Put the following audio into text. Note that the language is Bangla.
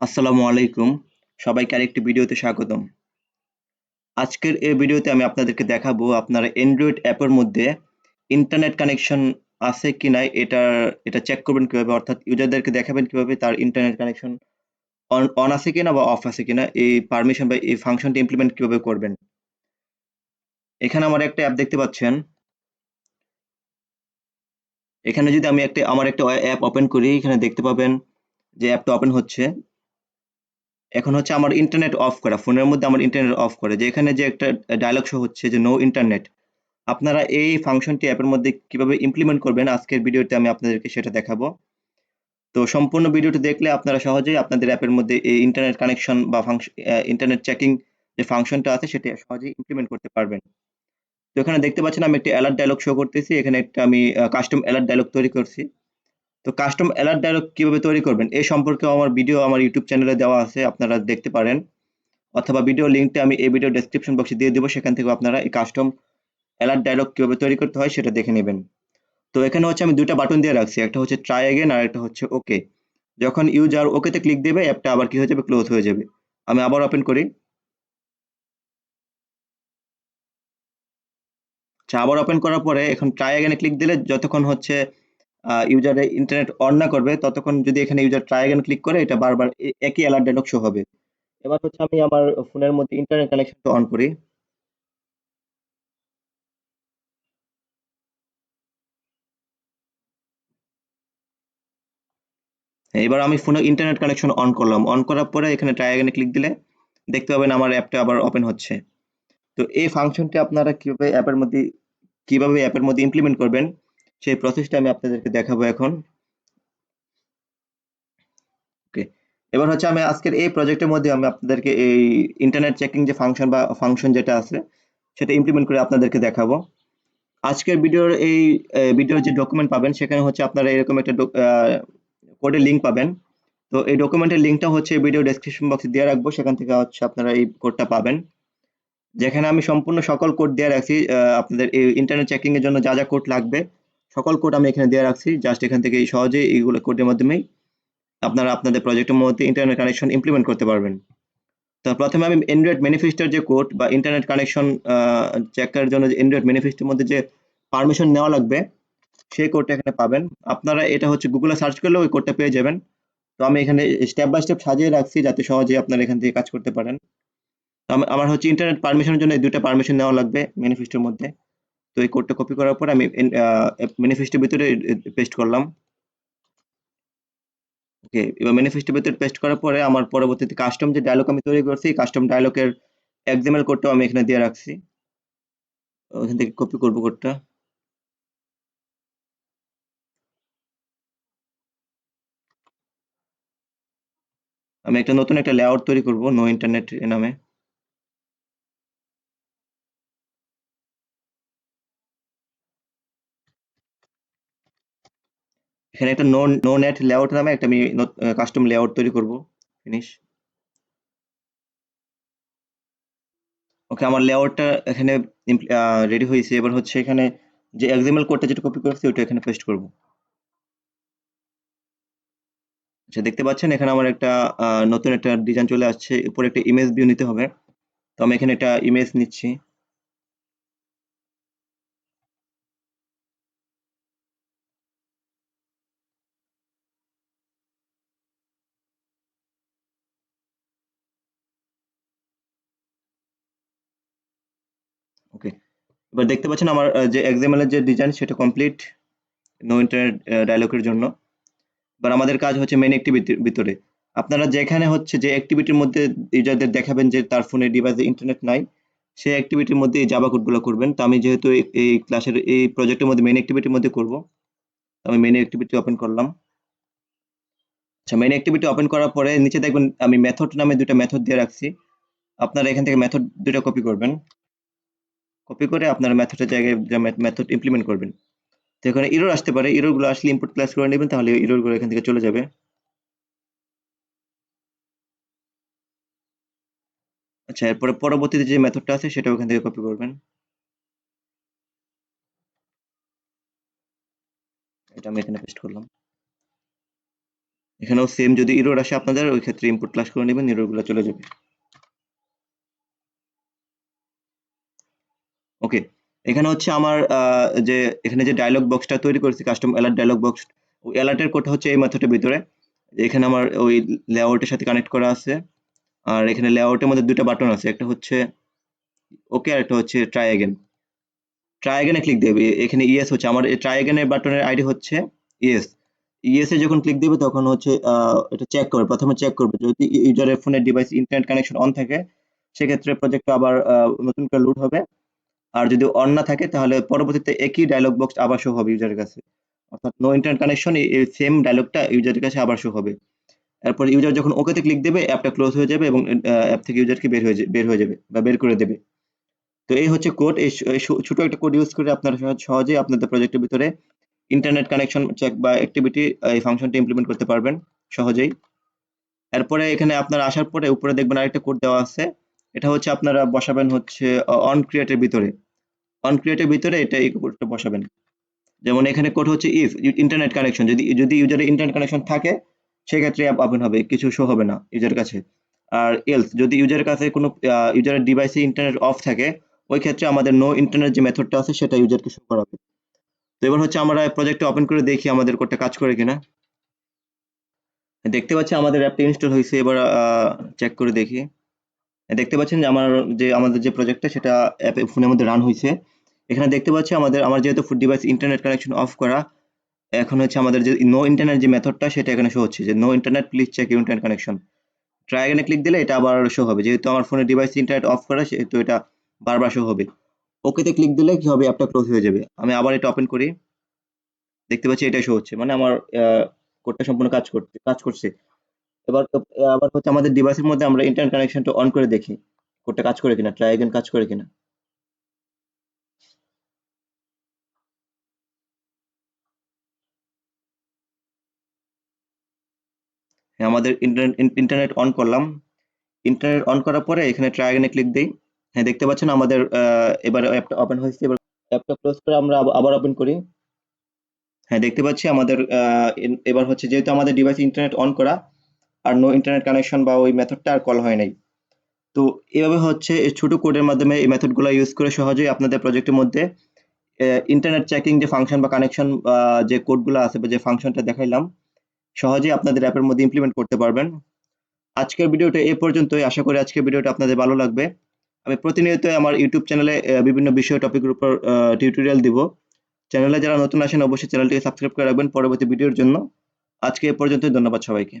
আসসালামু আলাইকুম। সবাইকে আরেকটি ভিডিওতে স্বাগতম। আজকের এই ভিডিওতে আমি আপনাদেরকে দেখাবো আপনারা অ্যান্ড্রয়েড অ্যাপের মধ্যে ইন্টারনেট কানেকশন আছে কিনা এটা এটা চেক করবেন কীভাবে, অর্থাৎ ইউজারদেরকে দেখাবেন কীভাবে তার ইন্টারনেট কানেকশন অন অন আছে কিনা বা অফ আছে কিনা, এই পারমিশন বা এই ফাংশনটি ইমপ্লিমেন্ট কীভাবে করবেন। এখানে আমার একটা অ্যাপ দেখতে পাচ্ছেন। এখানে যদি আমি একটা, আমার একটা অ্যাপ ওপেন করি, এখানে দেখতে পাবেন যে অ্যাপটা ওপেন হচ্ছে। এখন হচ্ছে আমার ইন্টারনেট অফ করা, ফোনের মধ্যে আমার ইন্টারনেট অফ করে, যে এখানে যে একটা ডায়লগ শো হচ্ছে যে নো ইন্টারনেট আপনারা এই ফাংশনটি অ্যাপের মধ্যে কীভাবে ইমপ্লিমেন্ট করবেন, আজকের ভিডিওতে আমি আপনাদেরকে সেটা দেখাবো। তো সম্পূর্ণ ভিডিওটি দেখলে আপনারা সহজেই আপনাদের অ্যাপের মধ্যে এই ইন্টারনেট কানেকশন বা ইন্টারনেট চেকিং যে ফাংশনটা আছে, সেটা সহজেই ইমপ্লিমেন্ট করতে পারবেন। তো এখানে দেখতে পাচ্ছেন আমি একটি অ্যালার্ট ডায়লগ শো করতেছি, এখানে একটা আমি কাস্টম অ্যালার্ট ডায়লগ তৈরি করছি। তো কাস্টম অ্যালার্ট ডায়লগ কীভাবে তৈরি করবেন? এ সম্পর্কে আমার ভিডিও আমার ইউটিউব চ্যানেলে দেওয়া আছে, আপনারা দেখতে পারেন। অথবা ভিডিও লিঙ্কটা আমি এই ভিডিও ডেসক্রিপশন বক্সে দিয়ে দেবো, সেখান থেকে আপনারা এই কাস্টম অ্যালার্ট ডায়লগ কীভাবে তৈরি করতে হয় সেটা দেখে নেবেন। তো এখানে হচ্ছে আমি দুটা বাটন দিয়ে রাখছি, একটা হচ্ছে ট্রাই অ্যাগেন আর একটা হচ্ছে ওকে যখন ইউজার ওকেতে ক্লিক দেবে অ্যাপটা আবার কি হয়ে যাবে? ক্লোজ হয়ে যাবে। আমি আবার ওপেন করি। আচ্ছা আবার ওপেন করার পরে এখন ট্রাই অ্যাগেনে ক্লিক দিলে যতক্ষণ হচ্ছে ইউজারে ইন্টারনেট অন না করবে, ততক্ষণ যদি এখানে ইউজার ট্রাই অ্যাগেন ক্লিক করে, এটা বারবার একই অ্যালার্ট ডায়লগ শো হবে। এবার হচ্ছে আমি আমার ফোনের মধ্যে ইন্টারনেট কানেকশনটা অন করি। এবার আমি ফোনে ইন্টারনেট কানেকশন অন করলাম। অন করার পরে এখানে ট্রাই অ্যাগেনে ক্লিক দিলে দেখতে পাবেন আমার অ্যাপটা আবার ওপেন হচ্ছে। তো এই ফাংশনটি আপনারা কীভাবে অ্যাপের মধ্যে, কীভাবে অ্যাপের মধ্যে ইমপ্লিমেন্ট করবেন? সেই প্রসেসটা আমি আপনাদেরকে দেখাবো এখন। ওকে এবার হচ্ছে আমি আজকের এই প্রজেক্টের মধ্যে আমি আপনাদেরকে এই ইন্টারনেট চেকিং যে ফাংশন বা ফাংশন যেটা আছে, সেটা ইমপ্লিমেন্ট করে আপনাদেরকে দেখাবো। আজকের ভিডিওর এই ভিডিওর যে ডকুমেন্ট পাবেন, সেখানে হচ্ছে আপনারা এরকম একটা কোডের লিঙ্ক পাবেন। তো এই ডকুমেন্টের লিঙ্কটা হচ্ছে ভিডিও ডেসক্রিপশন বক্সে দিয়ে রাখব, সেখান থেকে হচ্ছে আপনারা এই কোডটা পাবেন। যেখানে আমি সম্পূর্ণ সকল কোড দিয়ে রাখছি আপনাদের এই ইন্টারনেট চেকিংয়ের জন্য যা যা কোড লাগবে সকল কোড আমি এখানে দিয়ে রাখছি। জাস্ট এখান থেকে সহজেই এইগুলো কোডের মাধ্যমেই আপনারা আপনাদের প্রজেক্টের মধ্যে ইন্টারনেট কানেকশন ইমপ্লিমেন্ট করতে পারবেন। তো প্রথমে আমি অ্যান্ড্রয়েড ম্যানিফেস্টোর যে কোড বা ইন্টারনেট কানেকশন চেক করার জন্য যে অ্যান্ড্রয়েড ম্যানিফেস্টোর মধ্যে যে পারমিশন নেওয়া লাগবে, সেই কোডটা এখানে পাবেন। আপনারা এটা হচ্ছে গুগলে সার্চ করলে ওই কোডটা পেয়ে যাবেন। তো আমি এখানে স্টেপ বাই স্টেপ সাজিয়ে রাখছি যাতে সহজে আপনারা এখান থেকে কাজ করতে পারেন। আমার হচ্ছে ইন্টারনেট পারমিশনের জন্য দুইটা পারমিশন নেওয়া লাগবে ম্যানিফেস্টোর মধ্যে। তো এই কোডটা কপি করার পর আমি ম্যানিফেস্টোর ভিতরে পেস্ট করলাম। ওকে এবার ম্যানিফেস্টোর ভিতরে পেস্ট করার পরে আমার পরবর্তীতে কাস্টম যে ডায়লগ আমি তৈরি করছি কাস্টম ডায়লগের এক্সাম্পল কোডটাও আমি এখানে দিয়ে রাখছি। ওখান থেকে কপি করব কোডটা আমি একটা নতুন একটা লেআউট তৈরি করব নো ইন্টারনেট নামে। এখানে একটা নো নো নেট লেআউট নামে একটা আমি কাস্টম লেআউট তৈরি করব। ফিনিশ ওকে আমার লেআউটটা এখানে রেডি হয়েছে। এবার হচ্ছে এখানে যে এক্সএমএল কোডটা যেটা কপি করেছি, ওটা এখানে পেস্ট করব। আচ্ছা দেখতে পাচ্ছেন? এখানে আমার একটা নতুন একটা ডিজাইন চলে আসছে। উপরে একটা ইমেজ ভিউ নিতে হবে। তো আমি এখানে একটা ইমেজ নিচ্ছি। ওকে এবার দেখতে পাচ্ছেন আমার যে এক্সএমএল এর যে ডিজাইন সেটা কমপ্লিট নো ইন্টারনেট ডায়লগের জন্য। এবার আমাদের কাজ হচ্ছে মেন অ্যাক্টিভিটির ভিতরে। আপনারা যেখানে হচ্ছে যে অ্যাক্টিভিটির মধ্যে ইউজারদের দেখাবেন যে তার ফোনে ডিভাইসে ইন্টারনেট নাই, সেই অ্যাক্টিভিটির মধ্যে এই জাবা কোডগুলো করবেন। তো আমি যেহেতু এই ক্লাসের এই প্রজেক্টের মধ্যে মেন অ্যাক্টিভিটির মধ্যে করব আমি মেন অ্যাক্টিভিটি ওপেন করলাম। আচ্ছা মেন অ্যাক্টিভিটি ওপেন করার পরে নিচে দেখবেন আমি মেথড নামে দুটো মেথড দিয়ে রাখছি। আপনারা এখান থেকে মেথড দুটো কপি করবেন। কপি করে আপনার মেথডের জায়গায় মেথড ইমপ্লিমেন্ট করবেন। তো এখানে ইরোর আসতে পারে। ইরোরগুলো আসলে ইনপুট ক্লাস করে নেবেন, তাহলে ইরোরগুলো এখান থেকে চলে যাবে। আচ্ছা এরপরে পরবর্তীতে যে মেথডটা আছে সেটা ওখান থেকে কপি করবেন। এটা আমি এখানে পেস্ট করলাম। এখানেও সেম যদি ইরোর আসে আপনাদের, ওই ক্ষেত্রে ইনপুট ক্লাস করে নেবেন ইরোরগুলো চলে যাবে। ওকে এখানে হচ্ছে আমার যে এখানে যে ডায়লগ বক্সটা তৈরি করেছি কাস্টম অ্যালার্ট ডায়লগ বক্স ওই অ্যালার্টের কোডটা হচ্ছে এই মেথডের ভিতরে। এখানে আমার ওই লেআউটের সাথে কানেক্ট করা আছে। আর এখানে লেআউটের মধ্যে দুটো বাটন আছে। একটা হচ্ছে ওকে আর একটা হচ্ছে ট্রাই অ্যাগেন ট্রাই অ্যাগেনে ক্লিক দেবে। এখানে ইএস হচ্ছে। আমার ট্রাই অ্যাগেনের বাটনের আইডি হচ্ছে ইএস এ যখন ক্লিক দেবে, তখন হচ্ছে এটা চেক করবে। প্রথমে চেক করবে। যদি ইউজারের ফোনের ডিভাইস ইন্টারনেট কানেকশন অন থাকে, সেক্ষেত্রে প্রজেক্টটা আবার নতুন করে লুট হবে। আর যদি অন না থাকে, তাহলে পরবর্তীতে একই ডায়লগ বক্স আবার শো হবে ইউজারের কাছে। অর্থাৎ নো ইন্টারনেট কানেকশন এই সেম ডায়লগটা ইউজারের কাছে আবার শো হবে। এরপর ইউজার যখন ওকেতে ক্লিক দেবে অ্যাপটা ক্লোজ হয়ে যাবে এবং অ্যাপ থেকে ইউজারকে বের হয়ে বের হয়ে যাবে বা বের করে দেবে। তো এই হচ্ছে কোড এই ছোট একটা কোড ইউজ করে আপনারা সহজ- সহজেই আপনাদের প্রজেক্টের ভিতরে ইন্টারনেট কানেকশন চেক বা অ্যাক্টিভিটি এই ফাংশনটা ইমপ্লিমেন্ট করতে পারবেন সহজেই। এরপরে এখানে আপনারা আসার পরে উপরে দেখবেন আরেকটা কোড দেওয়া আছে। এটা হচ্ছে আপনারা বসাবেন হচ্ছে অন ক্রিয়েটের ভিতরে। অন ক্রিয়েটের ভিতরে এটা এই কোডটা বসাবেন। যেমন এখানে কোড হচ্ছে ইফ ইন্টারনেট কানেকশন যদি যদি ইউজারের ইন্টারনেট কানেকশন থাকে, সেক্ষেত্রে ওপেন হবে, কিছু শো হবে না ইউজারের কাছে। আর এলস যদি ইউজারের কাছে কোনো ইউজারের ডিভাইসে ইন্টারনেট অফ থাকে, ওই ক্ষেত্রে আমাদের নো ইন্টারনেট যে মেথডটা আছে, সেটা ইউজারকে শো করাবে। তো এবার হচ্ছে আমরা প্রজেক্টটা ওপেন করে দেখি আমাদের কোডটা কাজ করে কিনা। দেখতে পাচ্ছি আমাদের অ্যাপটা ইনস্টল হয়েছে, এবার চেক করে দেখি। দেখতে পাচ্ছেন যে আমার যে, আমাদের যে প্রজেক্টটা সেটা অ্যাপে ফোনের মধ্যে রান হয়েছে। এখানে দেখতে পাচ্ছি আমাদের, আমার যেহেতু ফুড ডিভাইস ইন্টারনেট কানেকশন অফ করা, এখন হচ্ছে আমাদের যে নো ইন্টারনেট যে মেথডটা সেটা এখানে শো হচ্ছে যে no internet please check internet connection try এখানে ক্লিক দিলে এটা আবার শো হবে। যেহেতু আমার ফোনের ডিভাইস ইন্টারনেট অফ করা, সেহেতু এটা বারবার শো হবে। ওকেতে ক্লিক দিলে কি হবে? অ্যাপটা ক্লোজ হয়ে যাবে। আমি আবার এটা ওপেন করি। দেখতে পাচ্ছি এটা শো হচ্ছে। মানে আমার কোডটা সম্পূর্ণ কাজ করছে কাজ করছে। এবার, আবার হচ্ছে আমাদের ডিভাইসের মধ্যে আমরা ইন্টারনেট কানেকশনটা অন করে দেখি। কোডটা কাজ করে কিনা? ট্রাই এগেন কাজ করে কিনা? আমাদের ইন্টারনেট অন করলাম। ইন্টারনেট অন করার পরে এখানে ট্রাই এগেনে ক্লিক দিই। হ্যাঁ দেখতে পাচ্ছেন আমাদের এবার অ্যাপটা ওপেন হয়েছে। এবার অ্যাপটা ক্লোজ করে আমরা আবার ওপেন করি। হ্যাঁ দেখতে পাচ্ছি আমাদের এবার হচ্ছে যেহেতু আমাদের ডিভাইস ইন্টারনেট অন করা, আর নো ইন্টারনেট কানেকশন বা ওই মেথডটা আর কল হয় নাই। তো এভাবে হচ্ছে ছোট কোডের মাধ্যমে এই মেথডগুলো ইউজ করে সহজেই আপনাদের প্রজেক্টের মধ্যে ইন্টারনেট চেকিং যে ফাংশন বা কানেকশন যে কোডগুলো আছে বা যে ফাংশনটা দেখাইলাম সহজেই আপনাদের অ্যাপের মধ্যে ইমপ্লিমেন্ট করতে পারবেন। আজকের ভিডিওটা এ পর্যন্তই। আশা করি আজকের ভিডিওটা আপনাদের ভালো লাগবে। আমি প্রতিনিয়ত আমার ইউটিউব চ্যানেলে বিভিন্ন বিষয় টপিকের উপর টিউটোরিয়াল দিব। চ্যানেলে যারা নতুন আসেন, অবশ্যই চ্যানেলটিকে সাবস্ক্রাইব করে রাখবেন পরবর্তী ভিডিওর জন্য। আজকে এ পর্যন্তই। ধন্যবাদ সবাইকে।